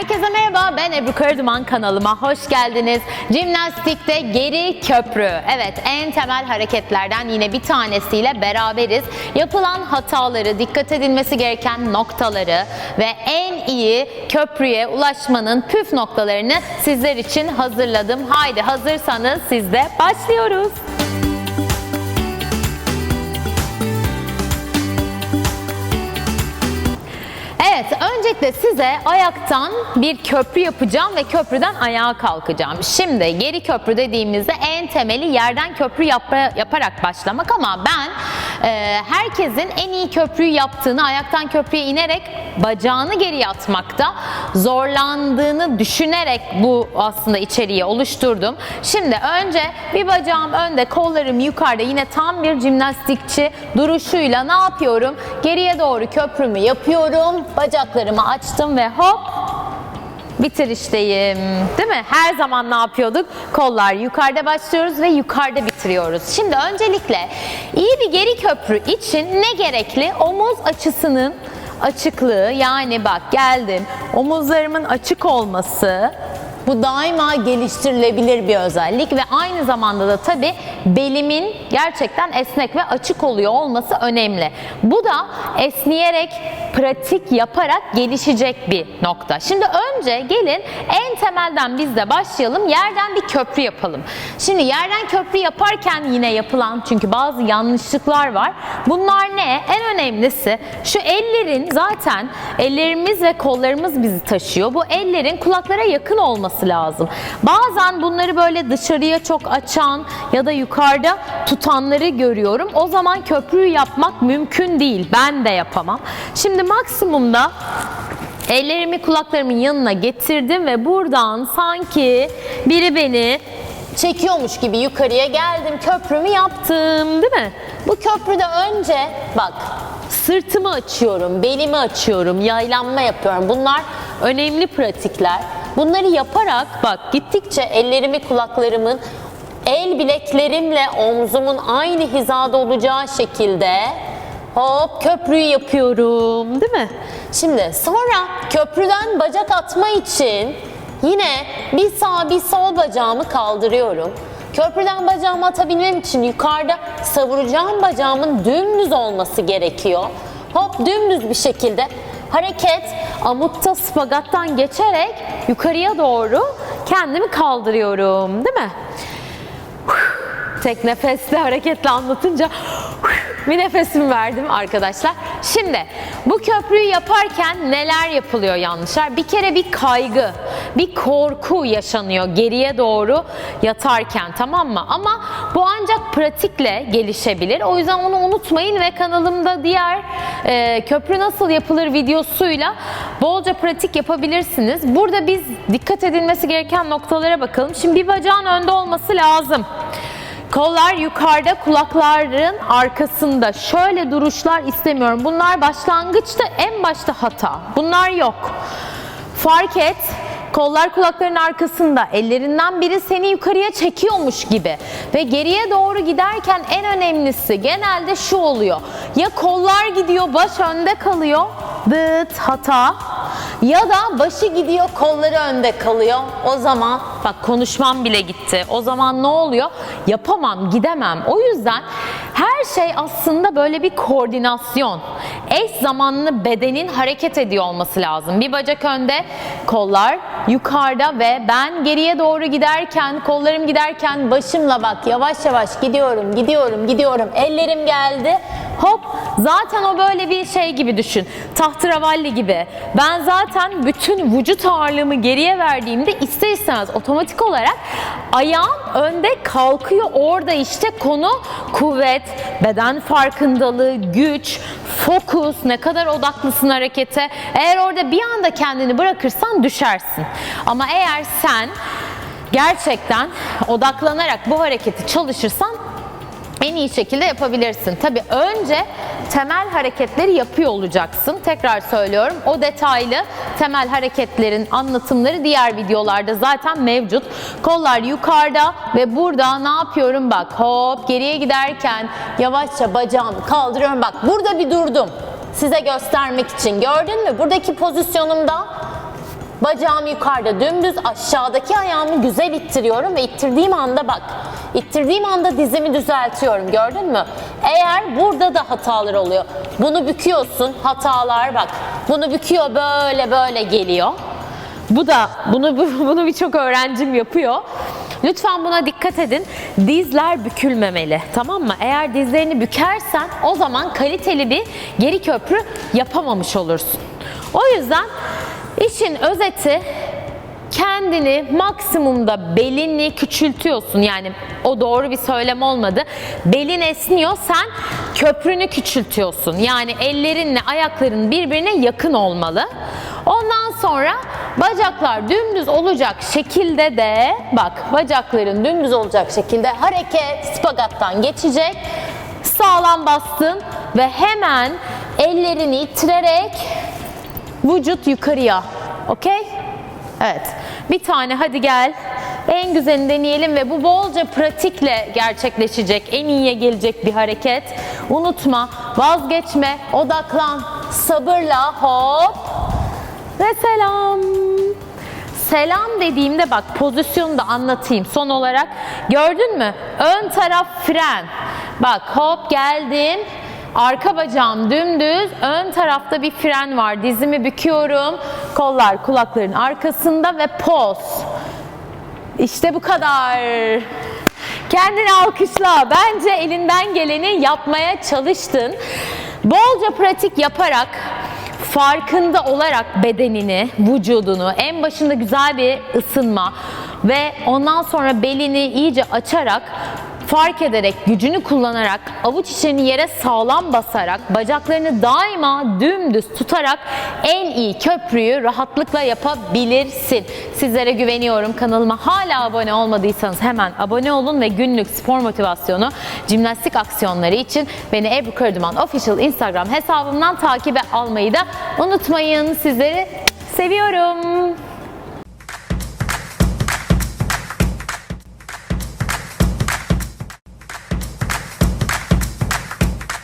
Herkese merhaba, ben Ebru Karaduman kanalıma hoş geldiniz. Jimnastikte geri köprü. Evet, en temel hareketlerden yine bir tanesiyle beraberiz. Yapılan hataları, dikkat edilmesi gereken noktaları ve en iyi köprüye ulaşmanın püf noktalarını sizler için hazırladım. Haydi hazırsanız siz de başlıyoruz. Öncelikle size ayaktan bir köprü yapacağım ve köprüden ayağa kalkacağım. Şimdi geri köprü dediğimizde en temeli yerden köprü yap- yaparak başlamak ama ben herkesin en iyi köprüyü yaptığını, ayaktan köprüye inerek bacağını geriye atmakta zorlandığını düşünerek bu aslında içeriği oluşturdum. Şimdi önce bir bacağım önde, kollarım yukarıda yine tam bir jimnastikçi duruşuyla ne yapıyorum? Geriye doğru köprümü yapıyorum. Bacaklarımı açtım ve hop bitirişteyim. Değil mi? Her zaman ne yapıyorduk? Kollar yukarıda başlıyoruz ve yukarıda bitiriyoruz. Şimdi öncelikle iyi bir geri köprü için ne gerekli? Omuz açısının açıklığı yani bak geldim omuzlarımın açık olması bu daima geliştirilebilir bir özellik ve aynı zamanda da tabi belimin gerçekten esnek ve açık oluyor olması önemli. Bu da esneyerek, pratik yaparak gelişecek bir nokta. Şimdi önce gelin en temelden biz de başlayalım. Yerden bir köprü yapalım. Şimdi yerden köprü yaparken yine yapılan çünkü bazı yanlışlıklar var. Bunlar ne? En önemlisi şu ellerin zaten ellerimiz ve kollarımız bizi taşıyor. Bu ellerin kulaklara yakın olması lazım. Bazen bunları böyle dışarıya çok açan ya da yukarıda tutanları görüyorum. O zaman köprüyü yapmak mümkün değil. Ben de yapamam. Şimdi maksimumda ellerimi kulaklarımın yanına getirdim ve buradan sanki biri beni çekiyormuş gibi yukarıya geldim. Köprümü yaptım, değil mi? Bu köprüde önce bak sırtımı açıyorum, belimi açıyorum, yaylanma yapıyorum. Bunlar önemli pratikler. Bunları yaparak bak gittikçe ellerimi kulaklarımın el bileklerimle omzumun aynı hizada olacağı şekilde hop köprüyü yapıyorum değil mi? Şimdi sonra köprüden bacak atma için yine bir sağ bir sol bacağımı kaldırıyorum. Köprüden bacağımı atabilmem için yukarıda savuracağım bacağımın dümdüz olması gerekiyor. Hop dümdüz bir şekilde hareket amutta spagattan geçerek yukarıya doğru kendimi kaldırıyorum değil mi? Tek nefesle hareketle anlatınca bir nefesimi verdim arkadaşlar. Şimdi bu köprüyü yaparken neler yapılıyor yanlışlar? Bir kere bir kaygı, bir korku yaşanıyor geriye doğru yatarken tamam mı? Ama bu ancak pratikle gelişebilir. O yüzden onu unutmayın ve kanalımda diğer e, köprü nasıl yapılır videosuyla bolca pratik yapabilirsiniz. Burada biz dikkat edilmesi gereken noktalara bakalım. Şimdi bir bacağın önde olması lazım. Kollar yukarıda, kulakların arkasında. Şöyle duruşlar istemiyorum. Bunlar başlangıçta en başta hata. Bunlar yok. Fark et. Kollar kulakların arkasında. Ellerinden biri seni yukarıya çekiyormuş gibi. Ve geriye doğru giderken en önemlisi genelde şu oluyor. Ya kollar gidiyor, baş önde kalıyor. Dıt hata. Ya da başı gidiyor, kolları önde kalıyor. O zaman bak konuşmam bile gitti. O zaman ne oluyor? Yapamam, gidemem. O yüzden her şey aslında böyle bir koordinasyon. Eş zamanlı bedenin hareket ediyor olması lazım. Bir bacak önde, kollar yukarıda ve ben geriye doğru giderken, kollarım giderken başımla bak yavaş yavaş gidiyorum, gidiyorum, gidiyorum. Ellerim geldi. Hop zaten o böyle bir şey gibi düşün. Tahterevalli gibi. Ben zaten bütün vücut ağırlığımı geriye verdiğimde ister istemez otomatik olarak ayağım önde kalkıyor. Orada işte konu kuvvet, beden farkındalığı, güç, fokus, ne kadar odaklısın harekete. Eğer orada bir anda kendini bırakırsan düşersin. Ama eğer sen gerçekten odaklanarak bu hareketi çalışırsan en iyi şekilde yapabilirsin. Tabii önce temel hareketleri yapıyor olacaksın. Tekrar söylüyorum. O detaylı temel hareketlerin anlatımları diğer videolarda zaten mevcut. Kollar yukarıda ve burada ne yapıyorum bak hop geriye giderken yavaşça bacağımı kaldırıyorum. Bak burada bir durdum. Size göstermek için. Gördün mü? Buradaki pozisyonumda Bacağım yukarıda dümdüz aşağıdaki ayağımı güzel ittiriyorum ve ittirdiğim anda bak. ittirdiğim anda dizimi düzeltiyorum gördün mü? Eğer burada da hatalar oluyor. Bunu büküyorsun hatalar bak. Bunu büküyor böyle böyle geliyor. Bu da bunu bunu birçok öğrencim yapıyor. Lütfen buna dikkat edin. Dizler bükülmemeli. Tamam mı? Eğer dizlerini bükersen o zaman kaliteli bir geri köprü yapamamış olursun. O yüzden işin özeti kendini maksimumda belini küçültüyorsun. Yani o doğru bir söylem olmadı. Belin esniyor, sen köprünü küçültüyorsun. Yani ellerinle ayakların birbirine yakın olmalı. Ondan sonra bacaklar dümdüz olacak şekilde de bak bacakların dümdüz olacak şekilde hareket spagattan geçecek. Sağlam bastın ve hemen ellerini ittirerek vücut yukarıya. Okey? Evet. Bir tane hadi gel. En güzelini deneyelim ve bu bolca pratikle gerçekleşecek, en iyiye gelecek bir hareket. Unutma, vazgeçme, odaklan, sabırla hop ve selam. Selam dediğimde bak pozisyonu da anlatayım son olarak. Gördün mü? Ön taraf fren. Bak hop geldim. Arka bacağım dümdüz. Ön tarafta bir fren var. Dizimi büküyorum. Kollar kulakların arkasında ve poz. İşte bu kadar. Kendini alkışla. Bence elinden geleni yapmaya çalıştın. Bolca pratik yaparak farkında olarak bedenini, vücudunu, en başında güzel bir ısınma ve ondan sonra belini iyice açarak fark ederek, gücünü kullanarak, avuç içini yere sağlam basarak, bacaklarını daima dümdüz tutarak en iyi köprüyü rahatlıkla yapabilirsin. Sizlere güveniyorum. Kanalıma hala abone olmadıysanız hemen abone olun ve günlük spor motivasyonu, jimnastik aksiyonları için beni Ebru Kırdıman Official Instagram hesabımdan takibe almayı da unutmayın. Sizleri seviyorum.